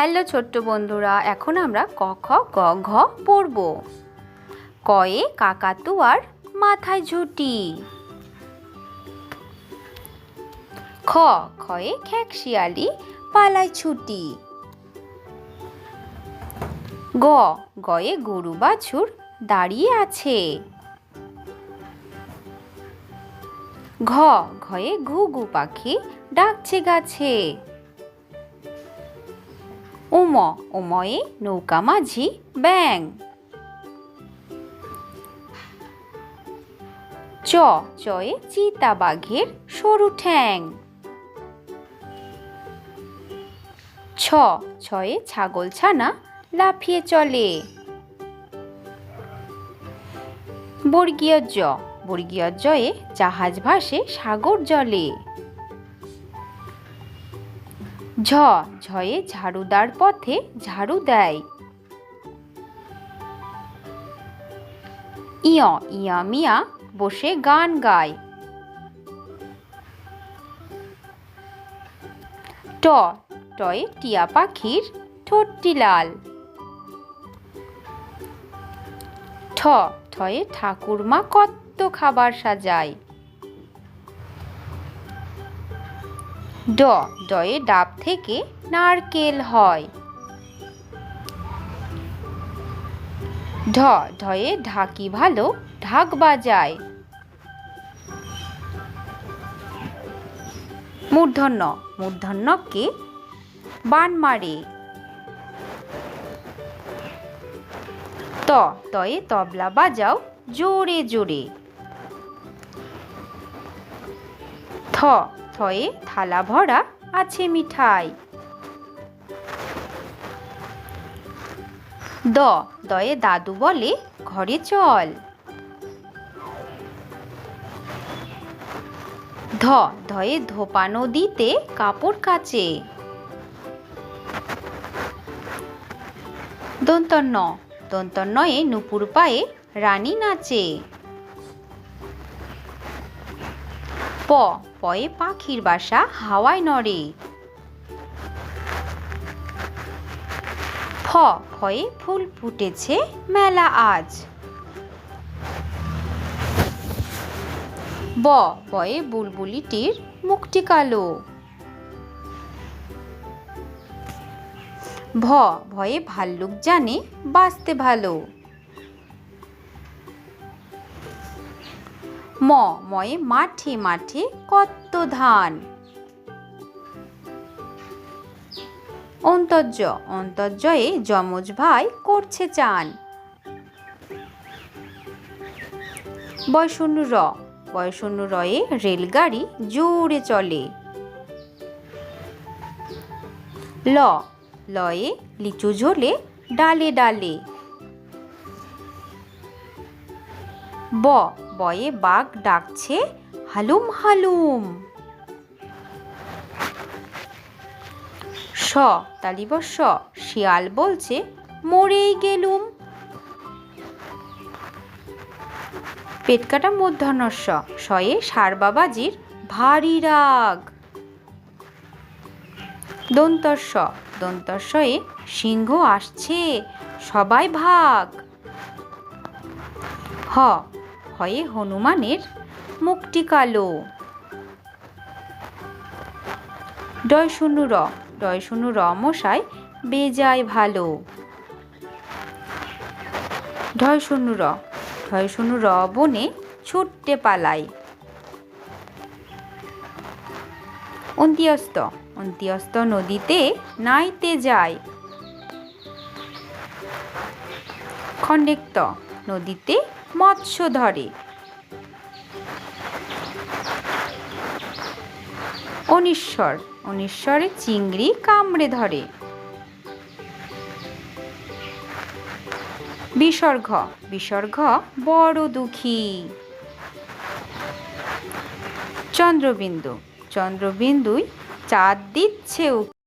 Hello ছোট্ট বন্ধুরা, এখন আমরা ক, খ, গ, ঘ পড়ব। কয়ে কাকাতুয়ার মাথায় ঝুটি। খ, খয়ে খ্যাকশিয়ালি পালায় ছুটি। গ, গয়ে গরু বাছুর দাঁড়িয়ে আছে। ঘ, ঘয়ে ঘুঘু পাখি ডাকছে গাছে। উম উময়ে নৌকা মাঝি ব্যাং চ চয়ে চিতা বাঘের সরু ঠ্যাং ছ ছয়ে ছাগল ছানা লাফিয়ে চলে বর্গীয় জ বর্গীয় জয়ে জাহাজ ভাসে সাগর জলে ঝ, ঝয়ে ঝাড়ুদার পথে ঝাড়ু দেয়। ইয়, ইয়া, মিয়া বসে গান গায়। ট, টয়ে টিয়া পাখির ঠোঁটটি লাল। ঠ, ঠয়ে ঠাকুরমা কত খাবার সাজায়। ড, ডয়ে ডাব থেকে নারকেল হয়। ঢ, ঢয়ে ঢাকি ভালো ঢাক বাজায়। মূর্ধন্য, মূর্ধন্যকে বান মারে। ত তয়ে তবলা বাজাও জোরে জোরে। থয়ে থালা ভরা আছে মিঠাই। দ, দয়ে দাদু বলে ঘরে চল। ধ, ধয়ে ধোপা নদীতে কাপড় কাচে। দন্তন্য দন্তন্নয়ে নুপুর পায়ে রানী নাচে। প পয়ে পাখির বাসা হাওয়ায় নড়ে। ফ ফয়ে ফুল ফুটেছে মেলা আজ। ব বয়ে বুলবুলিটির মুখটি কালো। ভ ভয়ে ভাল্লুক জানে বাঁচতে ভালো। ম, ময়ে মাঠে মাঠে কত ধান অন্তর্য অন্তর্জয়ে যমজ ভাই করছে চান। বয়শূন্য র বয়শূন্য রয়ে রেলগাড়ি জোরে চলে। ল, লয়ে লিচু ঝোলে ডালে ডালে। ব বয়ে বাঘ ডাকছে, হালুম হালুম! স তালিব স শিয়াল বলছে, মরেই গেলুম! পেটকাটা মূর্ধন্য স শয়ে সারবাবাজির ভারী রাগ! দন্তস্ব দন্তস্বয়ে সিংহ আসছে, সবাই ভাগ! হ হয়ে হনুমানের মুখটি কালো। ডয় শূন্য র ডয় শূন্য র মশাই বেজায় ভালো। ঢয় শূন্য র ঢয় শূন্য র বনে ছুটতে পালায় অন্ত্যস্ত অন্ত্যস্ত নদীতে নাইতে যায়। খণ্ডেক্ত নদীতে মৎস্য ধরে। অনিশ্বর, অনিশ্বরে চিংড়ি কামড়ে ধরে। বিসর্গ বিসর্গ বড় দুঃখী। চন্দ্রবিন্দু, চন্দ্রবিন্দুই চাঁদ দিচ্ছে